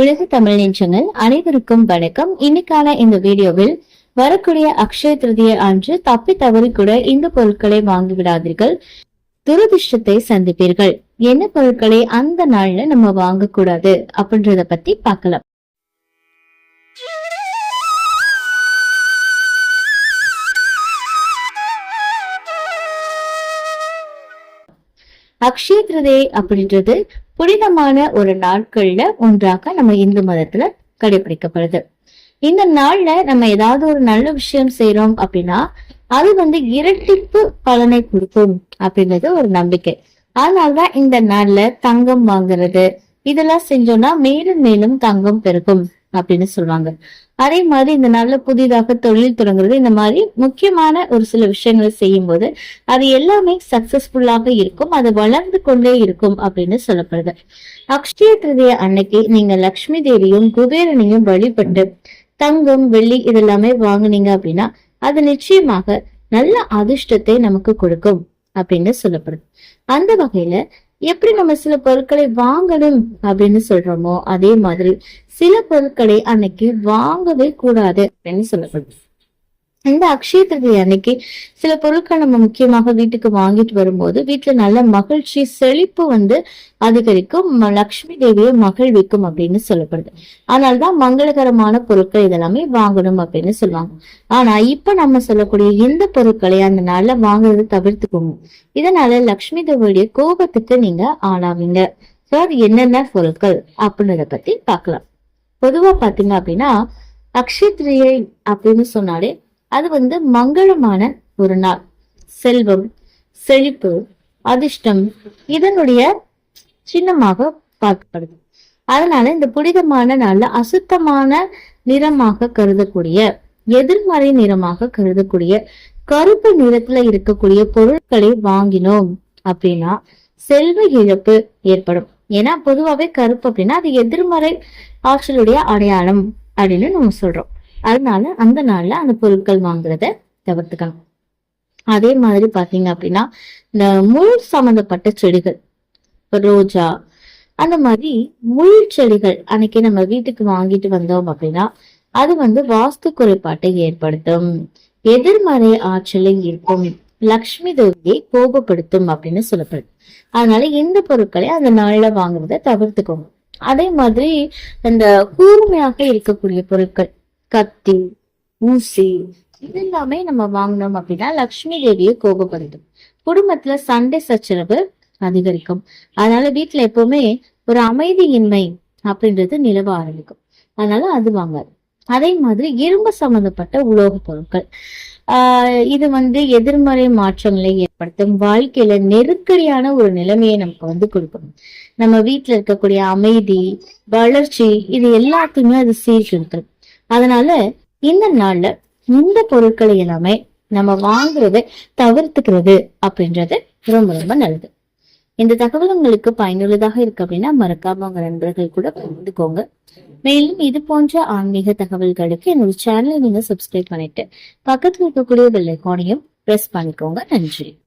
உலக தமிழ் நெஞ்சங்கள் அனைவருக்கும் வணக்கம். இன்னைக்கான இந்த வீடியோவில் வரக்கூடிய அக்ஷய திருதியை அன்று தப்பி தவறி கூட இந்த பொருட்களை வாங்கி விடாதீர்கள். துரதிர்ஷ்டத்தை சந்திப்பீர்கள். என்ன பொருட்களை அந்த நாள்ல நம்ம வாங்கக்கூடாது அப்படின்றத பத்தி பார்க்கலாம். அக்ஷய திருதை அப்படின்றது புனிதமான ஒரு நாட்கள்ல ஒன்றாக நம்ம இந்து மதத்துல கடைபிடிக்கப்படுது. இந்த நாள்ல நம்ம ஏதாவது ஒரு நல்ல விஷயம் செய்யறோம் அப்படின்னா அது வந்து இரட்டிப்பு பலனை கொடுக்கும் அப்படின்றது ஒரு நம்பிக்கை. அதனாலதான் இந்த நாள்ல தங்கம் வாங்குறது இதெல்லாம் செஞ்சோம்னா மேலும் மேலும் தங்கம் பெருகும். அப்படின்னு சொல்லுவாங்க. அதே மாதிரி இந்த நாள்ல புதிதாக தொழில் தொடங்குறது இந்த மாதிரி முக்கியமான ஒரு சில விஷயங்களை செய்யும் போது அது எல்லாமே சக்சஸ்ஃபுல்லாக இருக்கும் அது வளர்ந்து கொண்டே இருக்கும் அப்படின்னு சொல்லப்படுது. அக்ஷய திருதிய அன்னைக்கு நீங்க லக்ஷ்மி தேவியும் குபேரனையும் வழிபட்டு தங்கம் வெள்ளி இதெல்லாமே வாங்கினீங்க அப்படின்னா அது நிச்சயமாக நல்ல அதிர்ஷ்டத்தை நமக்கு கொடுக்கும் அப்படின்னு சொல்லப்படுது. அந்த வகையில எப்படி நம்ம சில பொருட்களை வாங்கணும் அப்படின்னு சொல்றோமோ அதே மாதிரி சில பொருட்களை அன்னைக்கு வாங்கவே கூடாது அப்படின்னு சொல்லப்படுது. இந்த அக்ஷய திருதி அன்னைக்கு சில பொருட்கள் நம்ம முக்கியமாக வீட்டுக்கு வாங்கிட்டு வரும்போது வீட்டுல நல்ல மகிழ்ச்சி செழிப்பு வந்து அதிகரிக்கும். லக்ஷ்மி தேவியை மகிழ்விக்கும் அப்படின்னு சொல்லப்படுது. அதனால்தான் மங்களகரமான பொருட்கள் இதெல்லாமே வாங்கணும் அப்படின்னு சொல்லுவாங்க. ஆனா இப்ப நம்ம சொல்லக்கூடிய இந்த பொருட்களை அந்த நாள்ல வாங்குறதை தவிர்த்துக்கோங்க. இதனால லக்ஷ்மி தேவியுடைய கோபத்துக்கு நீங்க ஆளாவீங்க. சோ அது என்னென்ன பொருட்கள் அப்படின்றத பத்தி பார்க்கலாம். பொதுவா பாத்தீங்க அப்படின்னா அக்ஷய அப்படின்னு சொன்னாலே அது வந்து மங்களமான ஒரு நாள். செல்வம் செழிப்பு அதிர்ஷ்டம் இதனுடைய சின்னமாக பார்க்கப்படுது. அதனால இந்த புனிதமான நாள்ல அசுத்தமான நிறமாக கருதக்கூடிய எதிர்மறை நிறமாக கருதக்கூடிய கருப்பு நிறத்துல இருக்கக்கூடிய பொருட்களை வாங்கினோம் அப்படின்னா செல்வ இழப்பு ஏற்படும். ஏன்னா பொதுவாகவே கருப்பு அப்படின்னா அது எதிர்மறை ஆற்றலுடைய அடையாளம் அப்படின்னு நம்ம சொல்றோம். அதனால அந்த நாள்ல அந்த பொருட்கள் வாங்குறத தவிர்த்துக்கணும். அதே மாதிரி பாத்தீங்க அப்படின்னா இந்த முள் சம்பந்தப்பட்ட செடிகள் ரோஜா அந்த மாதிரி முள் செடிகள் அன்னைக்கு நம்ம வீட்டுக்கு வாங்கிட்டு வந்தோம் அப்படின்னா அது வந்து வாஸ்து குறைபாட்டை ஏற்படுத்தும் எதிர்மறை ஆற்றலை இருக்கும் லக்ஷ்மி தேவியை கோபப்படுத்தும் அப்படின்னு சொல்லப்படுது. அதனால இந்த பொருட்களை அந்த நாள்ல வாங்குறத தவிர்த்துக்கோங்க. அதே மாதிரி இந்த கூர்மையாக இருக்கக்கூடிய பொருட்கள் கத்தி ஊசி. இது எல்லாமே நம்ம வாங்கினோம் அப்படின்னா லக்ஷ்மி தேவியை கோபப்படுத்தும். குடும்பத்துல சண்டை சச்சரவு அதிகரிக்கும். அதனால வீட்டுல எப்பவுமே ஒரு அமைதியின்மை அப்படின்றது நிலவ ஆரம்பிக்கும். அதனால அது வாங்காது. அதே மாதிரி இரும்பு சம்பந்தப்பட்ட உலோகப் பொருட்கள். ஆஹ் இது வந்து எதிர்மறை மாற்றங்களை ஏற்படுத்தும். வாழ்க்கையில நெருக்கடியான ஒரு நிலைமையை நமக்கு வந்து கொடுக்கும். நம்ம வீட்டுல இருக்கக்கூடிய அமைதி வளர்ச்சி இது எல்லாத்தையுமே அது சீர்கெடுத்துரும் அதனால இந்த நாள்ல இந்த பொருட்களை எல்லாமே நம்ம வாங்குறதை தவிர்த்துக்கிறது அப்படின்றது ரொம்ப ரொம்ப நல்லது. இந்த தகவல் உங்களுக்கு பயனுள்ளதாக இருக்கு அப்படின்னா மறக்காம உங்க நண்பர்கள் கூட பகிர்ந்துக்கோங்க. மேலும் இது போன்ற ஆன்மீக தகவல்களுக்கு என்னோட சேனலை நீங்க சப்ஸ்கிரைப் பண்ணிட்டு பக்கத்துல இருக்கக்கூடிய பெல் ஐக்கானையும் பிரஸ் பண்ணிக்கோங்க. நன்றி.